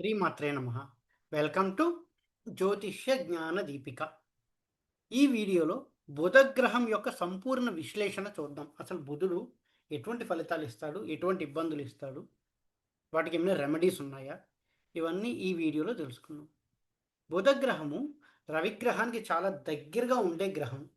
శ్రీమాత్రే నమ. Welcome to జ్యోతిష్య జ్ఞాన దీపిక. ఈ వీడియోలో బుధగ్రహం యొక్క సంపూర్ణ విశ్లేషణ చూద్దాం. అసలు బుధుడు ఎటువంటి ఫలితాలు ఇస్తాడు? ఎటువంటి ఇబ్బందులు ఇస్తాడు? వాటికి ఏమైనా రెమెడీస్ ఉన్నాయా? ఇవన్నీ ఈ వీడియోలో తెలుసుకుందాం. బుధగ్రహము రవిగ్రహానికి చాలా దగ్గరగా ఉండే గ్రహం.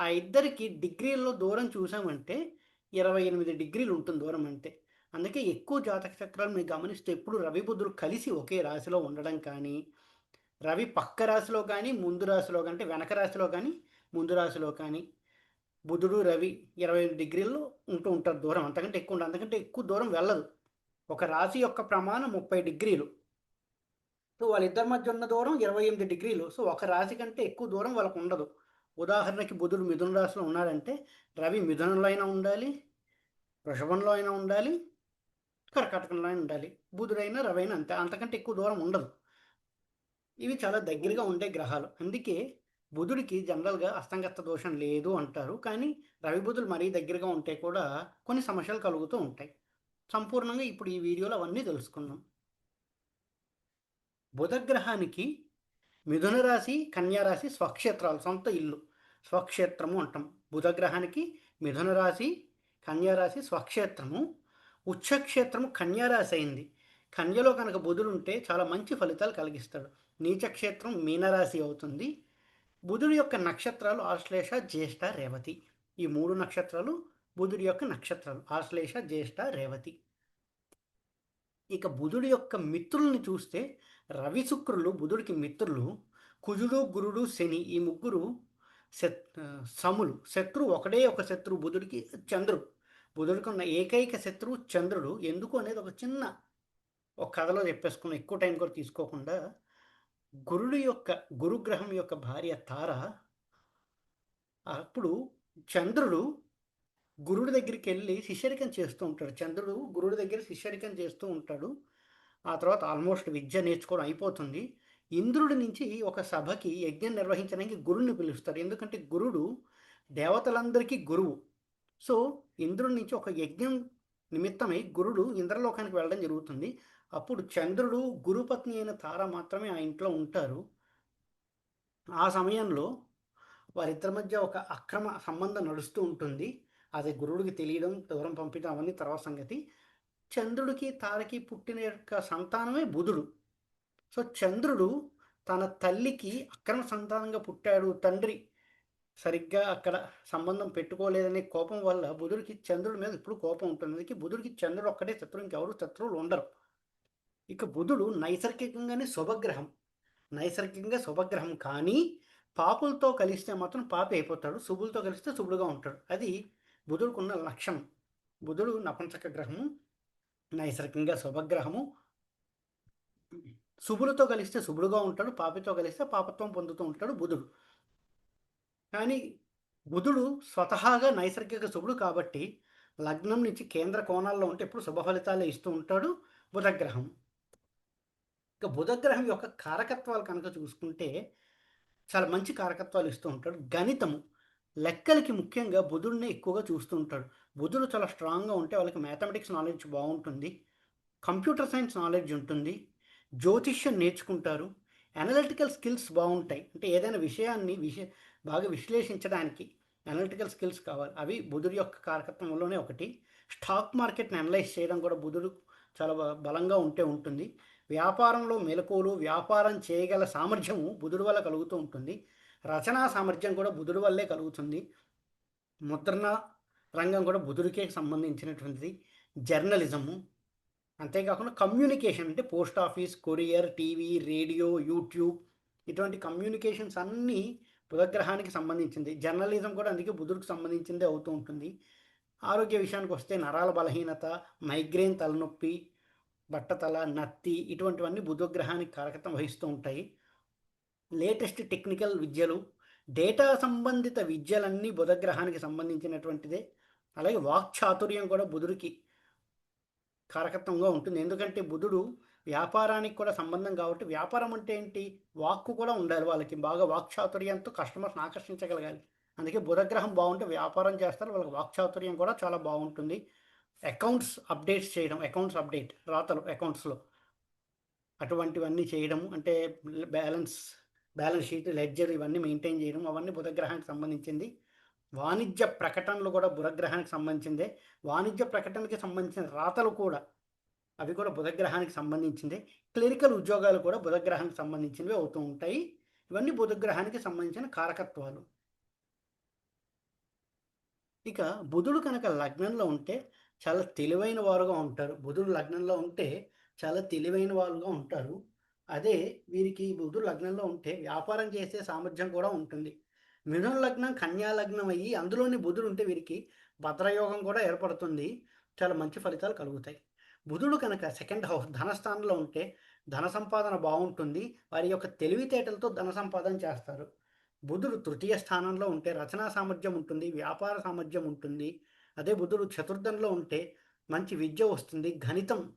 ఆ ఇద్దరికి డిగ్రీల్లో దూరం చూసామంటే ఇరవై ఎనిమిది డిగ్రీలు ఉంటుంది దూరం అంటే. అందుకే ఎక్కువ జాతక చక్రాలు మీరు గమనిస్తే ఎప్పుడు రవి బుధుడు కలిసి ఒకే రాశిలో ఉండడం కానీ రవి పక్క రాశిలో కానీ ముందు రాశిలో అంటే వెనక రాశిలో కానీ ముందు రాశిలో కానీ బుధుడు రవి ఇరవై ఎనిమిది డిగ్రీల్లో ఉంటూ ఉంటారు దూరం. అంతకంటే ఎక్కువ ఉండదు అంతకంటే ఎక్కువ దూరం వెళ్ళదు. ఒక రాశి యొక్క ప్రమాణం ముప్పై డిగ్రీలు. సో వాళ్ళిద్దరి మధ్య ఉన్న దూరం ఇరవై ఎనిమిది డిగ్రీలు. సో ఒక రాశి కంటే ఎక్కువ దూరం వాళ్ళకు ఉండదు. ఉదాహరణకి బుధుడు మిథున రాశిలో ఉన్నాడంటే రవి మిథునంలో అయినా ఉండాలి వృషభంలో అయినా ఉండాలి కర్కాటకంలోనే ఉండాలి. బుధుడైనా రవైనా అంతే. అంతకంటే ఎక్కువ దూరం ఉండదు. ఇవి చాలా దగ్గరగా ఉండే గ్రహాలు. అందుకే బుధుడికి జనరల్గా అస్తంగత దోషం లేదు అంటారు. కానీ రవి బుధులు మరీ దగ్గరగా ఉంటే కూడా కొన్ని సమస్యలు కలుగుతూ ఉంటాయి. సంపూర్ణంగా ఇప్పుడు ఈ వీడియోలో అవన్నీ తెలుసుకుందాం. బుధగ్రహానికి మిథున రాశి కన్యారాశి స్వక్షేత్రాలు సొంత ఇల్లు. స్వక్షేత్రము అంటాం. బుధగ్రహానికి మిథున రాశి కన్యారాశి స్వక్షేత్రము. ఉచ్చక్షేత్రము కన్యారాశి అయింది. కన్యలో కనుక బుధుడు ఉంటే చాలా మంచి ఫలితాలు కలిగిస్తాడు. నీచక్షేత్రం మీనరాశి అవుతుంది. బుధుడి యొక్క నక్షత్రాలు ఆశ్లేష జ్యేష్ఠ రేవతి. ఈ మూడు నక్షత్రాలు బుధుడి యొక్క నక్షత్రాలు ఆశ్లేష జ్యేష్ఠ రేవతి. ఇక బుధుడి యొక్క మిత్రుల్ని చూస్తే రవి శుక్రులు బుధుడికి మిత్రులు కుజుడు గురుడు శని ఈ ముగ్గురు శత్ సములు. శత్రువు ఒకడే ఒక శత్రువు బుధుడికి చంద్రుడు. బుధుడికున్న ఏకైక శత్రువు చంద్రుడు. ఎందుకు అనేది ఒక చిన్న ఒక కథలో చెప్పేసుకున్న ఎక్కువ టైం కూడా తీసుకోకుండా గురుడు యొక్క గురుగ్రహం యొక్క భార్య తార అప్పుడు చంద్రుడు గురుడి దగ్గరికి వెళ్ళి శిష్యరికం చేస్తూ ఉంటాడు. చంద్రుడు గురుడి దగ్గర శిష్యరికం చేస్తూ ఉంటాడు. ఆ తర్వాత ఆల్మోస్ట్ విద్య నేర్చుకోవడం అయిపోతుంది. ఇంద్రుడి నుంచి ఒక సభకి యజ్ఞం నిర్వహించడానికి గురుడిని పిలుస్తారు. ఎందుకంటే గురుడు దేవతలందరికీ గురువు. సో ఇంద్రుడి నుంచి ఒక యజ్ఞం నిమిత్తమై గురుడు ఇంద్రలోకానికి వెళ్ళడం జరుగుతుంది. అప్పుడు చంద్రుడు గురుపత్ని అయిన తార మాత్రమే ఆ ఇంట్లో ఉంటారు. ఆ సమయంలో వారిద్దరి మధ్య ఒక అక్రమ సంబంధం నడుస్తూ ఉంటుంది. అది గురుడికి తెలియడం దూరం పంపించడం అవన్నీ తర్వాత సంగతి. చంద్రుడికి తారకి పుట్టిన యొక్క సంతానమే బుధుడు. సో చంద్రుడు తన తల్లికి అక్రమ సంతానంగా పుట్టాడు తండ్రి. సరిగ్గా అక్కడ సంబంధం పెట్టుకోలేదనే కోపం వల్ల బుధుడికి చంద్రుడి మీద ఇప్పుడు కోపం ఉంటుంది. అందుకే బుధుడికి చంద్రుడు ఒక్కటే శత్రువు ఇంకెవరు శత్రువులు ఉండరు. ఇక బుధుడు నైసర్గికంగానే శుభగ్రహం. నైసర్గికంగా శుభగ్రహం కానీ పాపులతో కలిస్తే మాత్రం పాపి అయిపోతాడు. శుభులతో కలిస్తే శుభుడుగా ఉంటాడు. అది బుధుడికున్న లక్షణం. బుధుడు నపంచక గ్రహము నైసర్గికంగా శుభగ్రహము. శుభులతో కలిస్తే శుభుడుగా ఉంటాడు. పాపితో కలిస్తే పాపత్వం పొందుతూ ఉంటాడు బుధుడు. కానీ బుధుడు స్వతహాగా నైసర్గిక శుభుడు కాబట్టి లగ్నం నుంచి కేంద్ర కోణాల్లో ఉంటే ఎప్పుడు శుభ ఫలితాలే ఇస్తూ ఉంటాడు బుధగ్రహం. ఇక బుధగ్రహం యొక్క కారకత్వాలు కనుక చూసుకుంటే చాలా మంచి కారకత్వాలు ఇస్తూ ఉంటాడు. గణితము లెక్కలకి ముఖ్యంగా బుధుడిని ఎక్కువగా చూస్తూ ఉంటాడు. బుధుడు చాలా స్ట్రాంగ్గా ఉంటే వాళ్ళకి మ్యాథమెటిక్స్ నాలెడ్జ్ బాగుంటుంది. కంప్యూటర్ సైన్స్ నాలెడ్జ్ ఉంటుంది. జ్యోతిష్యం నేర్చుకుంటారు. అనలిటికల్ స్కిల్స్ బాగుంటాయి. అంటే ఏదైనా విషయాన్ని విష బాగా విశ్లేషించడానికి అనలిటికల్ స్కిల్స్ కావాలి. అవి బుధుడు యొక్క కారకత్వంలోనే ఒకటి. స్టాక్ మార్కెట్ని అనలైజ్ చేయడం కూడా బుధుడు చాలా బలంగా ఉంటే ఉంటుంది. వ్యాపారంలో మెలకువలు వ్యాపారం చేయగల సామర్థ్యము బుధుడు వల్ల కలుగుతూ ఉంటుంది. రచనా సామర్థ్యం కూడా బుధుడు వల్లే కలుగుతుంది. ముద్రణ రంగం కూడా బుధుడికే సంబంధించినటువంటిది. జర్నలిజము అంతేకాకుండా కమ్యూనికేషన్ అంటే post office courier TV radio YouTube ఇటువంటి కమ్యూనికేషన్స్ అన్నీ బుధగ్రహానికి సంబంధించింది. జర్నలిజం కూడా అందుకే బుధుడికి సంబంధించిందే అవుతూ ఉంటుంది. ఆరోగ్య విషయానికి వస్తే నరాల బలహీనత మైగ్రేన్ తలనొప్పి బట్టతల నత్తి ఇటువంటివన్నీ బుధగ్రహానికి కారకత్వం వహిస్తూ ఉంటాయి. లేటెస్ట్ టెక్నికల్ విద్యలు డేటా సంబంధిత విద్యలన్నీ బుధగ్రహానికి సంబంధించినటువంటిదే. అలాగే వాక్చాతుర్యం కూడా బుధుడికి కారకత్వంగా ఉంటుంది. ఎందుకంటే బుధుడు వ్యాపారానికి కూడా సంబంధం కాబట్టి వ్యాపారం అంటే ఏంటి? వాక్కు కూడా ఉండాలి వాళ్ళకి. బాగా వాక్చాతుర్యంతో కస్టమర్స్ని ఆకర్షించగలగాలి. అందుకే బుధగ్రహం బాగుంటే వ్యాపారం చేస్తారు. వాళ్ళకి వాక్చాతుర్యం కూడా చాలా బాగుంటుంది. అకౌంట్స్ అప్డేట్స్ చేయడం అకౌంట్స్ అప్డేట్ రాతలు అకౌంట్స్లో అటువంటివన్నీ చేయడం అంటే బ్యాలెన్స్ బ్యాలెన్స్ షీట్ లెడ్జర్ ఇవన్నీ మెయింటైన్ చేయడం అవన్నీ బుధగ్రహానికి సంబంధించింది. వాణిజ్య ప్రకటనలు కూడా బుధగ్రహానికి సంబంధించిందే. వాణిజ్య ప్రకటనకి సంబంధించిన రాతలు కూడా అవి కూడా బుధగ్రహానికి సంబంధించిందే. క్లినికల్ ఉద్యోగాలు కూడా బుధగ్రహానికి సంబంధించినవి అవుతూ ఉంటాయి. ఇవన్నీ బుధగ్రహానికి సంబంధించిన కారకత్వాలు. ఇక బుధుడు కనుక లగ్నంలో ఉంటే చాలా తెలివైన వారుగా ఉంటారు. బుధుడు లగ్నంలో ఉంటే చాలా తెలివైన వారుగా ఉంటారు. అదే వీరికి బుధుడు లగ్నంలో ఉంటే వ్యాపారం చేసే సామర్థ్యం కూడా ఉంటుంది. మిథున లగ్నం కన్యా లగ్నం అయ్యి అందులోని బుధుడు ఉంటే వీరికి భద్రయోగం కూడా ఏర్పడుతుంది. చాలా మంచి ఫలితాలు కలుగుతాయి. బుధుడు కనుక సెకండ్ హౌస్ ధనస్థానంలో ఉంటే ధన సంపాదన బాగుంటుంది. వారి యొక్క తెలివితేటలతో ధన సంపాదన చేస్తారు. బుధుడు తృతీయ స్థానంలో ఉంటే రచనా సామర్థ్యం ఉంటుంది వ్యాపార సామర్థ్యం ఉంటుంది. అదే బుధుడు చతుర్థంలో ఉంటే మంచి విద్య వస్తుంది గణితం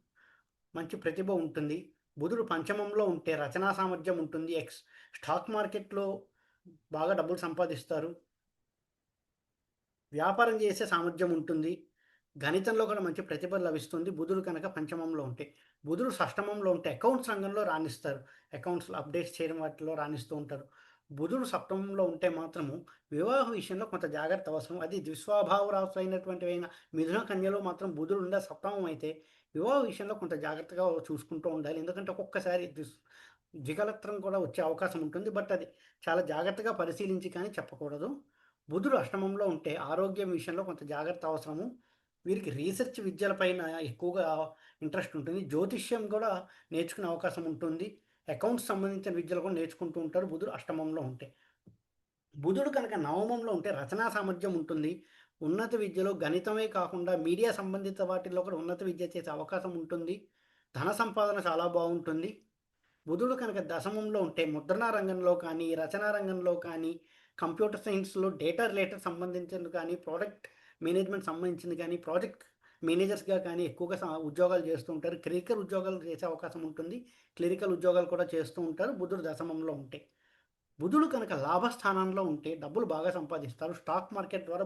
మంచి ప్రతిభ ఉంటుంది. బుధుడు పంచమంలో ఉంటే రచనా సామర్థ్యం ఉంటుంది. ఎక్స్ స్టాక్ మార్కెట్లో బాగా డబ్బులు సంపాదిస్తారు. వ్యాపారం చేసే సామర్థ్యం ఉంటుంది. గణితంలో కూడా మంచి ప్రతిభ లభిస్తుంది. బుధుడు కనుక పంచమంలో ఉంటే బుధుడు షష్టమంలో ఉంటే అకౌంట్స్ రంగంలో రాణిస్తారు. అకౌంట్స్లో అప్డేట్స్ చేయడం వాటిలో రాణిస్తూ ఉంటారు. బుధుడు సప్తమంలో ఉంటే మాత్రము వివాహ విషయంలో కొంత జాగ్రత్త అవసరం. అది ద్విస్వాభావ రాశి అయినటువంటి మిథున కన్యలో మాత్రం బుధుడు ఉండే సప్తమం అయితే వివాహ విషయంలో కొంత జాగ్రత్తగా చూసుకుంటూ ఉండాలి. ఎందుకంటే ఒక్కొక్కసారి జిగలత్రం కూడా వచ్చే అవకాశం ఉంటుంది. బట్ అది చాలా జాగ్రత్తగా పరిశీలించి కానీ చెప్పకూడదు. బుధుడు అష్టమంలో ఉంటే ఆరోగ్యం విషయంలో కొంత జాగ్రత్త అవసరము. వీరికి రీసెర్చ్ విద్యలపైన ఎక్కువగా ఇంట్రెస్ట్ ఉంటుంది. జ్యోతిష్యం కూడా నేర్చుకునే అవకాశం ఉంటుంది. అకౌంట్స్ సంబంధించిన విద్యలు కూడా నేర్చుకుంటూ ఉంటారు బుధుడు అష్టమంలో ఉంటే. బుధుడు కనుక నవమంలో ఉంటే రచనా సామర్థ్యం ఉంటుంది. ఉన్నత విద్యలో గణితమే కాకుండా మీడియా సంబంధిత వాటిల్లో కూడా ఉన్నత విద్య చేసే అవకాశం ఉంటుంది. ధన సంపాదన చాలా బాగుంటుంది. బుధుడు కనుక దశమంలో ఉంటే ముద్రణ రంగంలో కానీ రచనా రంగంలో కానీ కంప్యూటర్ సైన్స్లో డేటా రిలేటెడ్ సంబంధించినది కానీ ప్రోడక్ట్ మేనేజ్మెంట్ సంబంధించింది కానీ ప్రాజెక్ట్ మేనేజర్స్గా కానీ ఎక్కువగా ఉద్యోగాలు చేస్తూ ఉంటారు. క్లినికల్ ఉద్యోగాలు చేసే అవకాశం ఉంటుంది. క్లినికల్ ఉద్యోగాలు కూడా చేస్తూ ఉంటారు బుధుడు దశమంలో ఉంటే. బుధుడు కనుక లాభస్థానంలో ఉంటే డబ్బులు బాగా సంపాదిస్తారు. స్టాక్ మార్కెట్ ద్వారా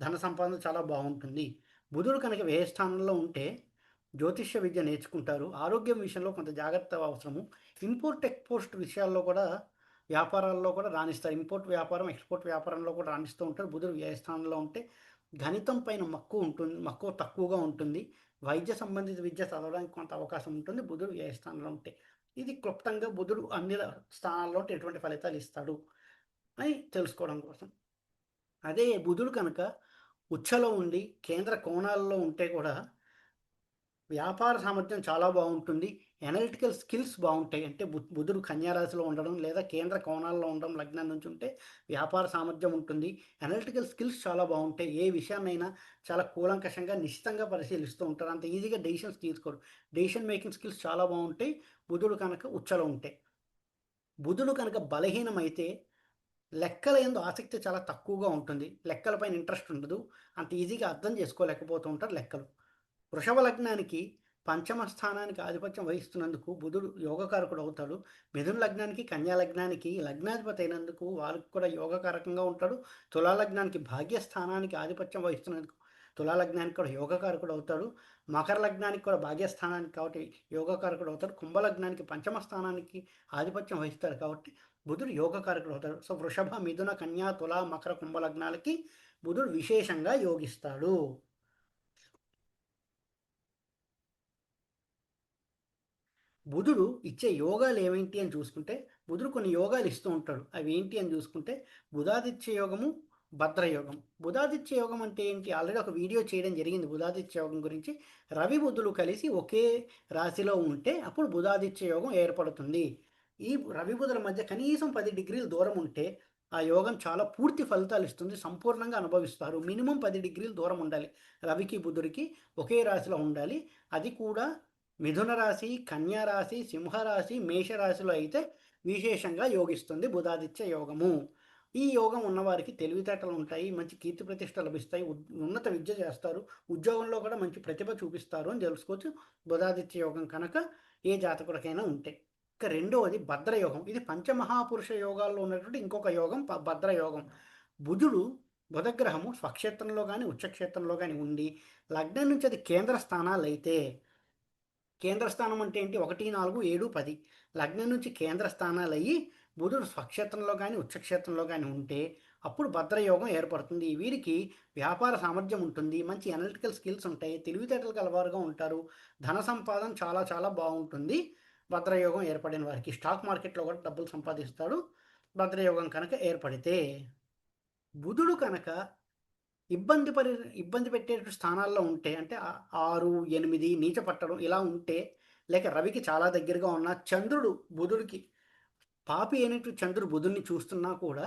ధన సంపాదన చాలా బాగుంటుంది. బుధుడు కనుక వ్యయ స్థానంలో ఉంటే జ్యోతిష్య విద్య నేర్చుకుంటారు. ఆరోగ్యం విషయంలో కొంత జాగ్రత్త అవసరము. ఇంపోర్ట్ ఎక్స్పోర్ట్ విషయాల్లో కూడా వ్యాపారాల్లో కూడా రాణిస్తారు. ఇంపోర్ట్ వ్యాపారం ఎక్స్పోర్ట్ వ్యాపారంలో కూడా రాణిస్తూ ఉంటారు. బుధుడు వ్యయస్థానంలో ఉంటే గణితం పైన మక్కువ ఉంటుంది మక్కువ తక్కువగా ఉంటుంది. వైద్య సంబంధిత విద్య చదవడానికి కొంత అవకాశం ఉంటుంది. బుధుడు వ్యయస్థానంలో ఉంటే ఇది క్లుప్తంగా బుధుడు అన్ని స్థానాల్లో ఎటువంటి ఫలితాలు ఇస్తాడు అని తెలుసుకోవడం కోసం. అదే బుధుడు కనుక ఉచ్చలో ఉండి కేంద్ర కోణాల్లో ఉంటే కూడా వ్యాపార సామర్థ్యం చాలా బాగుంటుంది. ఎనలిటికల్ స్కిల్స్ బాగుంటాయి. అంటే బుధుడు కన్యారాశిలో ఉండడం లేదా కేంద్ర కోణాల్లో ఉండడం లగ్నం నుంచి ఉంటే వ్యాపార సామర్థ్యం ఉంటుంది. ఎనలిటికల్ స్కిల్స్ చాలా బాగుంటాయి. ఏ విషయాన్నైనా చాలా కూలంకషంగా నిశ్చితంగా పరిశీలిస్తూ ఉంటారు. అంత ఈజీగా డెసిషన్స్ తీసుకోరు. డెసిషన్ మేకింగ్ స్కిల్స్ చాలా బాగుంటాయి. బుధుడు కనుక ఉచ్చలో ఉంటాయి బుధుడు కనుక బలహీనమైతే లెక్కల ఎందు ఆసక్తి చాలా తక్కువగా ఉంటుంది. లెక్కలపైన ఇంట్రెస్ట్ ఉండదు. అంత ఈజీగా అర్థం చేసుకోలేకపోతూ ఉంటారు లెక్కలు. వృషభ లగ్నానికి పంచమ స్థానానికి ఆధిపత్యం వహిస్తున్నందుకు బుధుడు యోగకారకుడు అవుతాడు. మిథున లగ్నానికి కన్యా లగ్నానికి లగ్నాధిపతి అయినందుకు వారికి కూడా యోగకారకంగా ఉంటాడు తులా లగ్నానికి భాగ్యస్థానానికి ఆధిపత్యం వహిస్తున్నందుకు తులా లగ్నానికి కూడా యోగకారకుడు అవుతాడు. మకర లగ్నానికి కూడా భాగ్యస్థానానికి కాబట్టి యోగకారకుడు అవుతాడు. కుంభలగ్నానికి పంచమ స్థానానికి ఆధిపత్యం వహిస్తాడు కాబట్టి బుధుడు యోగకారకుడు అవుతాడు. సో వృషభ మిథున కన్యా తుల మకర కుంభలగ్నాలకి బుధుడు విశేషంగా యోగిస్తాడు. బుధుడు ఇచ్చే యోగాలు ఏమేంటి అని చూసుకుంటే బుధుడు కొన్ని యోగాలు ఇస్తూ ఉంటాడు. అవి ఏంటి అని చూసుకుంటే బుధాదిత్య యోగము భద్రయోగం. బుధాదిత్య యోగం అంటే ఏంటి? ఆల్రెడీ ఒక వీడియో చేయడం జరిగింది బుధాదిత్య యోగం గురించి. రవి బుధులు కలిసి ఒకే రాశిలో ఉంటే అప్పుడు బుధాదిత్య యోగం ఏర్పడుతుంది. ఈ రవి బుధుల మధ్య కనీసం పది డిగ్రీల దూరం ఉంటే ఆ యోగం చాలా పూర్తి ఫలితాలు ఇస్తుంది సంపూర్ణంగా అనుభవిస్తారు. మినిమం పది డిగ్రీల దూరం ఉండాలి రవికి బుధుడికి ఒకే రాశిలో ఉండాలి. అది కూడా మిథున రాశి కన్యారాశి సింహరాశి మేషరాశిలో అయితే విశేషంగా యోగిస్తుంది బుధాదిత్య యోగము. ఈ యోగం ఉన్నవారికి తెలివితేటలు ఉంటాయి మంచి కీర్తి ప్రతిష్ట లభిస్తాయి ఉన్నత విద్య చేస్తారు ఉద్యోగంలో కూడా మంచి ప్రతిభ చూపిస్తారు అని తెలుసుకోవచ్చు బుధాదిత్య యోగం కనుక ఏ జాతకుడికైనా ఉంటే. ఇక రెండవది భద్రయోగం ఇది పంచమహాపురుష యోగాల్లో ఉన్నటువంటి ఇంకొక యోగం భద్రయోగం బుధుడు బుధగ్రహము స్వక్షేత్రంలో కానీ ఉచ్చక్షేత్రంలో కానీ ఉండి లగ్నం నుంచి అది కేంద్ర స్థానాలు అయితే కేంద్ర స్థానం అంటే ఏంటి? ఒకటి నాలుగు ఏడు పది. లగ్నం నుంచి కేంద్ర స్థానాలు అయ్యి బుధుడు స్వక్షేత్రంలో కానీ ఉచ్చక్షేత్రంలో కానీ ఉంటే అప్పుడు భద్రయోగం ఏర్పడుతుంది. వీరికి వ్యాపార సామర్థ్యం ఉంటుంది. మంచి అనలిటికల్ స్కిల్స్ ఉంటాయి. తెలివితేటలు కలవారుగా ఉంటారు. ధన సంపాదన చాలా చాలా బాగుంటుంది. భద్రయోగం ఏర్పడిన వారికి స్టాక్ మార్కెట్లో కూడా డబ్బులు సంపాదిస్తాడు. భద్రయోగం కనుక ఏర్పడితే బుధుడు కనుక ఇబ్బంది పరి ఇబ్బంది పెట్టే స్థానాల్లో ఉంటే అంటే ఆరు ఎనిమిది నీచ పట్టడం ఇలా ఉంటే లేక రవికి చాలా దగ్గరగా ఉన్న చంద్రుడు బుధుడికి పాపి అయినట్టు చంద్రుడు బుధుడిని చూస్తున్నా కూడా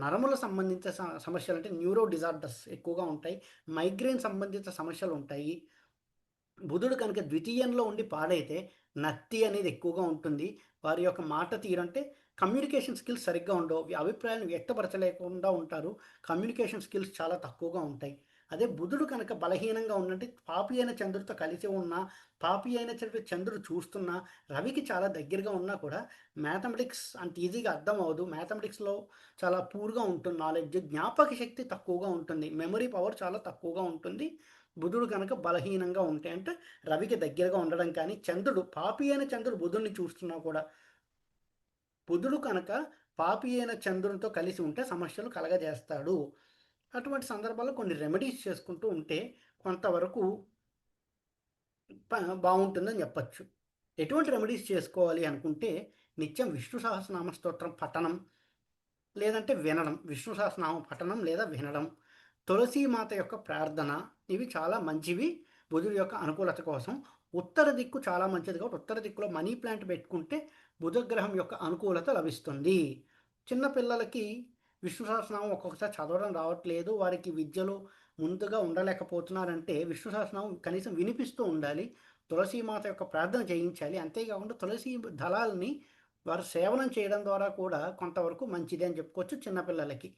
నరముల సంబంధిత సమస్యలు అంటే న్యూరో డిజార్డర్స్ ఎక్కువగా ఉంటాయి మైగ్రేన్ సంబంధిత సమస్యలు ఉంటాయి. బుధుడు కనుక ద్వితీయంలో ఉండి పాడైతే నత్తి అనేది ఎక్కువగా ఉంటుంది. వారి యొక్క మాట తీరంటే కమ్యూనికేషన్ స్కిల్స్ సరిగ్గా ఉండవు. అభిప్రాయాలను వ్యక్తపరచలేకుండా ఉంటారు. కమ్యూనికేషన్ స్కిల్స్ చాలా తక్కువగా ఉంటాయి. అదే బుధుడు కనుక బలహీనంగా ఉన్నట్టు పాపి అయిన చంద్రుడితో కలిసి ఉన్న పాపి అయిన చంద్రుడు చంద్రుడు చూస్తున్నా రవికి చాలా దగ్గరగా ఉన్నా కూడా మ్యాథమెటిక్స్ అంత ఈజీగా అర్థం అవ్వదు. మ్యాథమెటిక్స్లో చాలా పూర్గా ఉంటుంది నాలెడ్జ్. జ్ఞాపక శక్తి తక్కువగా ఉంటుంది. మెమరీ పవర్ చాలా తక్కువగా ఉంటుంది. బుధుడు కనుక బలహీనంగా ఉంటే అంటే రవికి దగ్గరగా ఉండడం కానీ చంద్రుడు పాపి అయిన చంద్రుడు బుధుడిని చూస్తున్నా కూడా బుధుడు కనుక పాపి అయిన చంద్రునితో కలిసి ఉంటే సమస్యలు కలగజేస్తాడు. అటువంటి సందర్భాల్లో కొన్ని రెమెడీస్ చేసుకుంటూ ఉంటే కొంతవరకు బాగుంటుందని చెప్పచ్చు. ఎటువంటి రెమెడీస్ చేసుకోవాలి అనుకుంటే నిత్యం విష్ణు సహస్రనామ స్తోత్రం పఠనం లేదంటే వినడం. విష్ణు సహస్రనామ పఠనం లేదా వినడం. తులసీమాత యొక్క ప్రార్థన ఇవి చాలా మంచివి. బుధుడి యొక్క అనుకూలత కోసం. ఉత్తర దిక్కు చాలా మంచిది కాబట్టి ఉత్తర దిక్కులో మనీ ప్లాంట్ పెట్టుకుంటే బుధగ్రహం యొక్క అనుకూలత లభిస్తుంది. చిన్నపిల్లలకి విష్ణు సహస్రనామం ఒక్కొక్కసారి చదవడం రావట్లేదు. వారికి విద్యలో ముందుగా ఉండలేకపోతున్నారంటే విష్ణు సహస్రనామం కనీసం వినిపిస్తూ ఉండాలి. తులసీమాత యొక్క ప్రార్థన చేయించాలి. అంతేకాకుండా తులసి దళాలని వారు సేవనం చేయడం ద్వారా కూడా కొంతవరకు మంచిది అని చెప్పుకోవచ్చు చిన్నపిల్లలకి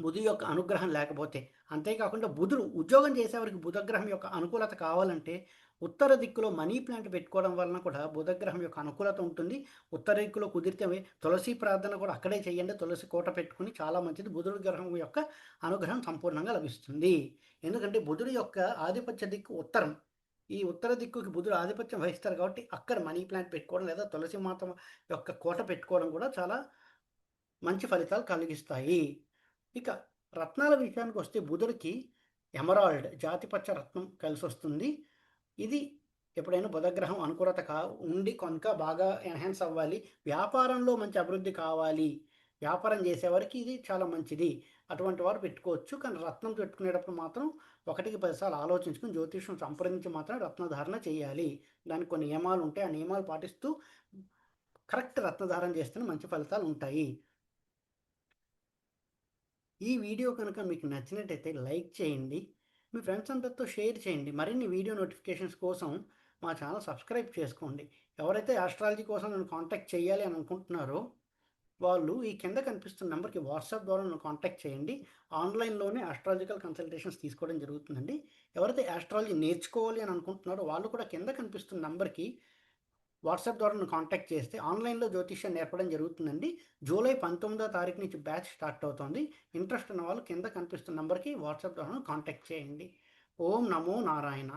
బుధు యొక్క అనుగ్రహం లేకపోతే. అంతేకాకుండా బుధుడు ఉద్యోగం చేసేవారికి బుధగ్రహం యొక్క అనుకూలత కావాలంటే ఉత్తర దిక్కులో మనీ ప్లాంట్ పెట్టుకోవడం వలన కూడా బుధగ్రహం యొక్క అనుకూలత ఉంటుంది. ఉత్తర దిక్కులో కుదిరితే తులసి ప్రార్థన కూడా అక్కడే చేయండి. తులసి కోట పెట్టుకుని చాలా మంచిది. బుధుడి గ్రహం యొక్క అనుగ్రహం సంపూర్ణంగా లభిస్తుంది. ఎందుకంటే బుధుడి యొక్క ఆధిపత్య దిక్కు ఉత్తరం. ఈ ఉత్తర దిక్కుకి బుధుడు ఆధిపత్యం వహిస్తారు కాబట్టి అక్కడ మనీ ప్లాంట్ పెట్టుకోవడం లేదా తులసి మాత యొక్క కోట పెట్టుకోవడం కూడా చాలా మంచి ఫలితాలు కలిగిస్తాయి. ఇక రత్నాల విషయానికి వస్తే బుధుడికి ఎమరాల్డ్ జాతిపచ్చ రత్నం కలిసి వస్తుంది ఇది ఎప్పుడైనా బుధగ్రహం అనుకూలత కా ఉండి కనుక బాగా ఎన్హాన్స్ అవ్వాలి. వ్యాపారంలో మంచి అభివృద్ధి కావాలి. వ్యాపారం చేసేవారికి ఇది చాలా మంచిది. అటువంటి వారు పెట్టుకోవచ్చు. కానీ రత్నం పెట్టుకునేటప్పుడు మాత్రం ఒకటికి పదిసార్లు ఆలోచించుకుని జ్యోతిష్యం సంప్రదించి మాత్రం రత్నధారణ చేయాలి. దానికి కొన్ని నియమాలు ఉంటాయి. ఆ నియమాలు పాటిస్తూ కరెక్ట్ రత్నధారణ చేస్తేనే మంచి ఫలితాలు ఉంటాయి. ఈ వీడియో కనుక మీకు నచ్చినట్టయితే లైక్ చేయండి. మీ ఫ్రెండ్స్ అందరితో షేర్ చేయండి. మరిన్ని వీడియో నోటిఫికేషన్స్ కోసం మా ఛానల్ సబ్స్క్రైబ్ చేసుకోండి. ఎవరైతే ఆస్ట్రాలజీ కోసం నన్ను కాంటాక్ట్ చేయాలి అని అనుకుంటున్నారో వాళ్ళు ఈ కింద కనిపిస్తున్న నెంబర్కి వాట్సాప్ ద్వారా నన్ను కాంటాక్ట్ చేయండి. ఆన్లైన్లోనే ఆస్ట్రాలజికల్ కన్సల్టేషన్స్ తీసుకోవడం జరుగుతుందండి. ఎవరైతే ఆస్ట్రాలజీ నేర్చుకోవాలి అని అనుకుంటున్నారో వాళ్ళు కూడా కింద కనిపిస్తున్న నెంబర్కి వాట్సాప్ ద్వారా కాంటాక్ట్ చేస్తే ఆన్లైన్లో జ్యోతిష్యం నేర్పడం జరుగుతుందండి. జూలై పంతొమ్మిదో తారీఖు నుంచి బ్యాచ్ స్టార్ట్ అవుతుంది. ఇంట్రెస్ట్ ఉన్న వాళ్ళు కింద కనిపిస్తున్న నెంబర్కి వాట్సాప్ ద్వారా కాంటాక్ట్ చేయండి. ఓం నమో నారాయణ.